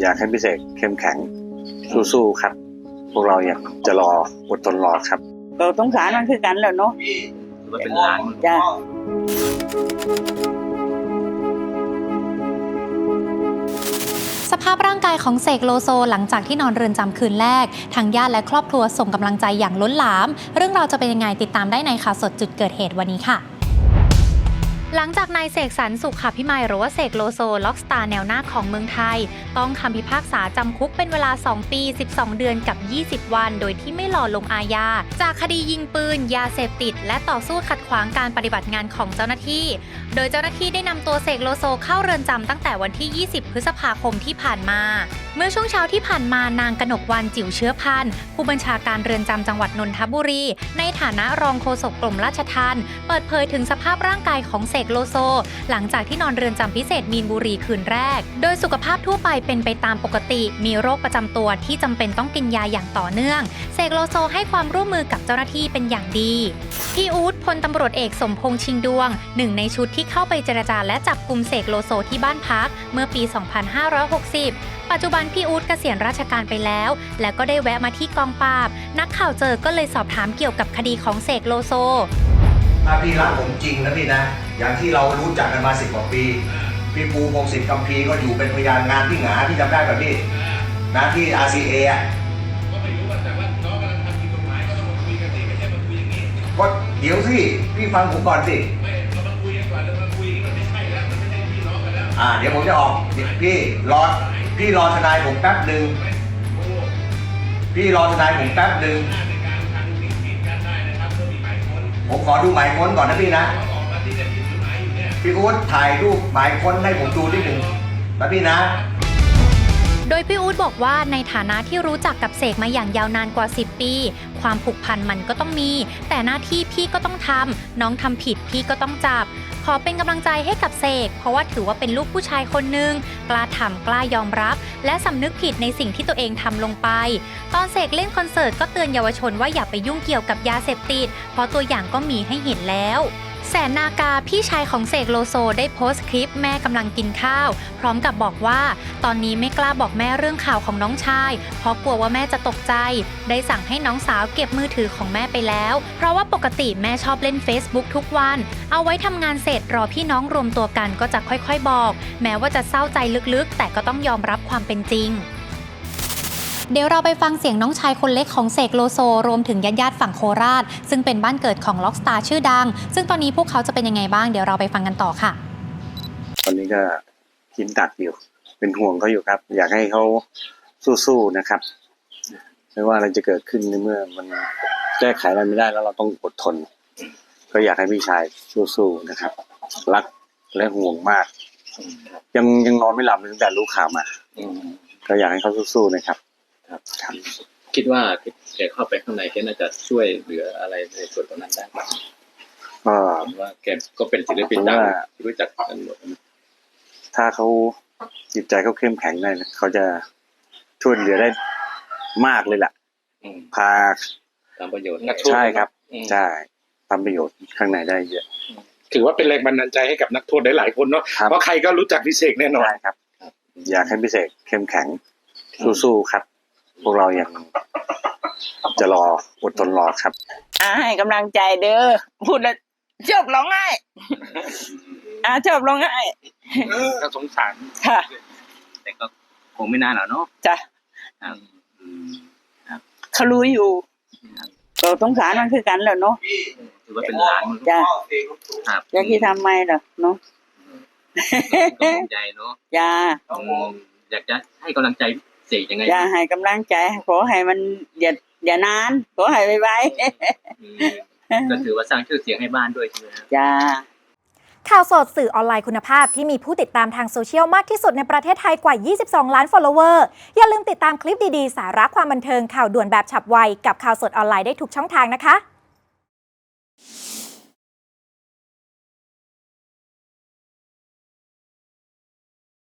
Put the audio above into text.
อยากให้พี่เสกเข้มแข็งสู้ๆครับ พวกเราอยากจะรออดทนรอครับ เราสงสารมันคือกันแหล้วเนาะถือว่าเป็นร้านจ้าสภาพร่างกายของเสกโลโซหลังจากที่นอนเรือนจำคืนแรก ทางญาติและครอบครัวส่งกำลังใจอย่างล้นหลาม เรื่องราวจะเป็นยังไงติดตามได้ในข่าวสดจุดเกิดเหตุวันนี้ค่ะ หลังจากนายเสกสรรสุขพิมายหรือว่าเสกโลโซ ล็อกสตาร์แนวหน้าของเมืองไทย ต้องคำพิพากษาจำคุกเป็นเวลา 2 ปี 12 เดือนกับ 20 วัน โดยที่ไม่รอลงอาญา จากคดียิงปืน ยาเสพติด และต่อสู้ขัดขวางการปฏิบัติงานของเจ้าหน้าที่ โดยเจ้าหน้าที่ได้นำตัวเสกโลโซเข้าเรือนจำตั้งแต่วันที่ 20 พฤษภาคมที่ผ่านมา เมื่อช่วงเช้าที่ผ่านมานางกนกวันจิ๋วเชื้อพันธ์ผู้บัญชาการเรือนจำจังหวัดนนทบุรี ในฐานะรองโฆษกกรมราชทัณฑ์เปิดเผยถึงสภาพร่างกายของเสกโลโซ หลังจากที่นอนเรือนจำพิเศษมีนบุรีคืนแรก โดยสุขภาพทั่วไปเป็นไปตามปกติ มีโรคประจำตัวที่จำเป็นต้องกินยาอย่างต่อเนื่องเสกโลโซให้ความร่วมมือกับเจ้าหน้าที่เป็นอย่างดีพี่อู๊ดพลตำรวจเอกสมพงษ์ชิงดวง หนึ่งในชุดที่เข้าไปเจรจาและจับกลุ่มเสกโลโซที่บ้านพัก เมื่อปี 2560 ปัจจุบันพี่อู๊ดเกษียณราชการไปแล้ว และก็ได้แวะมาที่กองปราบ นักข่าวเจอก็เลยสอบถามเกี่ยวกับคดีของเสกโลโซ ถ้าพี่รักผมจริงนะพี่นะ อย่างที่เรารู้จักกันมาสิบกว่าปี พี่ปูพงศิษฐ์คำพีร์ก็อยู่เป็นพยานงานพี่หงาพี่จำได้ป่ะพี่นะที่ RCA อะก็ไม่รู้แต่ว่าน้องกำลังทำผิดกฎหมายก็ต้องมาคุยกันสิไม่ใช่มาคุยอย่างนี้ ก็เดี๋ยวสิพี่ฟังผมก่อนสิ ไม่เรามาคุยกันก่อนแล้วมาคุยมันไม่ใช่แล้วมันไม่ใช่พี่น้องกันแล้วอ่า เดี๋ยวผมจะออกพี่รอพี่รอทนายผมแป๊บหนึ่งพี่รอทนายผมแป๊บหนึ่ง ผมขอดูหมายค้นก่อนนะพี่นะพี่อู๊ดถ่ายรูปหมายค้นให้ผมดูนิดหนึ่งนะพี่นะ โดยพี่อู๊ดบอกว่าในฐานะที่รู้จักกับเสกมาอย่างยาวนานกว่า 10 ปี ความผูกพันมันก็ต้องมี แต่หน้าที่พี่ก็ต้องทำน้องทำผิดพี่ก็ต้องจับ ขอเป็นกำลังใจให้กับเสกเพราะว่าถือว่าเป็นลูกผู้ชายคนหนึ่งกล้าทำกล้ายอมรับ และสำนึกผิดในสิ่งที่ตัวเองทำลงไป ตอนเสกเล่นคอนเสิร์ตก็เตือนเยาวชนว่าอย่าไปยุ่งเกี่ยวกับยาเสพติดเพราะตัวอย่างก็มีให้เห็นแล้ว แสนนากาพี่ชายของเสกโลโซได้โพสต์คลิปแม่กำลังกินข้าว พร้อมกับบอกว่า ตอนนี้ไม่กล้าบอกแม่เรื่องข่าวของน้องชาย เพราะกลัวว่าแม่จะตกใจ ได้สั่งให้น้องสาวเก็บมือถือของแม่ไปแล้ว เพราะว่าปกติแม่ชอบเล่น Facebook ทุกวัน เอาไว้ทำงานเสร็จรอพี่น้องรวมตัวกันก็จะค่อยๆบอก แม้ว่าจะเศร้าใจลึกๆ แต่ก็ต้องยอมรับความเป็นจริง เดี๋ยวเราไปฟังเสียงน้องชายคนเล็กของเสกโลโซ รวมถึงญาติญาติฝั่งโคราช ซึ่งเป็นบ้านเกิดของล็อกสตาร์ชื่อดัง ซึ่งตอนนี้พวกเขาจะเป็นยังไงบ้างเดี๋ยวเราไปฟังกันต่อค่ะ ตอนนี้ก็คิดตักอยู่ เป็นห่วงเขาอยู่ครับ อยากให้เขาสู้ๆนะครับ ไม่ว่าอะไรจะเกิดขึ้นในเมื่อมันแก้ไขอะไรไม่ได้แล้วเราต้องอดทน ก็อยากให้พี่ชายสู้ๆนะครับ รักและห่วงมาก ยังยังนอนไม่หลับเลยตั้งแต่รู้ข่าวมาก็อยากให้เขาสู้ๆนะครับ ครับคิดว่าแกเข้าไปข้างในแกน่าจะช่วยเหลืออะไรในส่วนตรงนั้นได้ไหมก็ผมว่าแกก็เป็นศิลปินดังที่รู้จักกันหมดนะถ้าเขาจิตใจเขาเข้มแข็งได้นะเขาจะช่วยเหลือได้มากเลยแหละอืมพาตามประโยชน์ใช่ครับอืมใช่ทำประโยชน์ข้างในได้เยอะถือว่าเป็นแรงบันดาลใจให้กับนักโทษหลายๆคนเนาะครับเพราะใครก็รู้จักพิเศษแน่นอนใช่ครับ อยากให้พิเศษเข้มแข็งสู้ๆครับ พวกเรายังจะรออดทนรอครับอ่าให้กำลังใจเด้อพูดแล้วชอบร้องไห้อ่าชอบร้องไห้ก็สงสารค่ะ แต่ก็คงไม่นานหรอกเนาะจ้ะครับอืมเขารู้อยู่เราสงสารมันคือกันแหล้วเนาะถือว่าเป็นร้านจ้ะครับอยากที่ทำไมล่ะเนาะก็ภูมิใจเนาะอย่าอืมอยากจะให้กำลังใจ เสกยังไงอย่าให้กำลังใจ ขอให้มันอย่าอย่านาน ขอให้ไวอืมก็ถือว่าสร้างชื่อเสียงให้บ้านด้วยใช่ไหมครับๆจ้าข่าวสดสื่อออนไลน์คุณภาพที่มีผู้ติดตามทางโซเชียลมากที่สุดในประเทศไทยกว่า 22 ล้าน follower อย่าลืมติดตามคลิปดีๆ สาระความบันเทิงข่าวด่วนแบบฉับไว กับข่าวสดออนไลน์ได้ทุกช่องทางนะคะ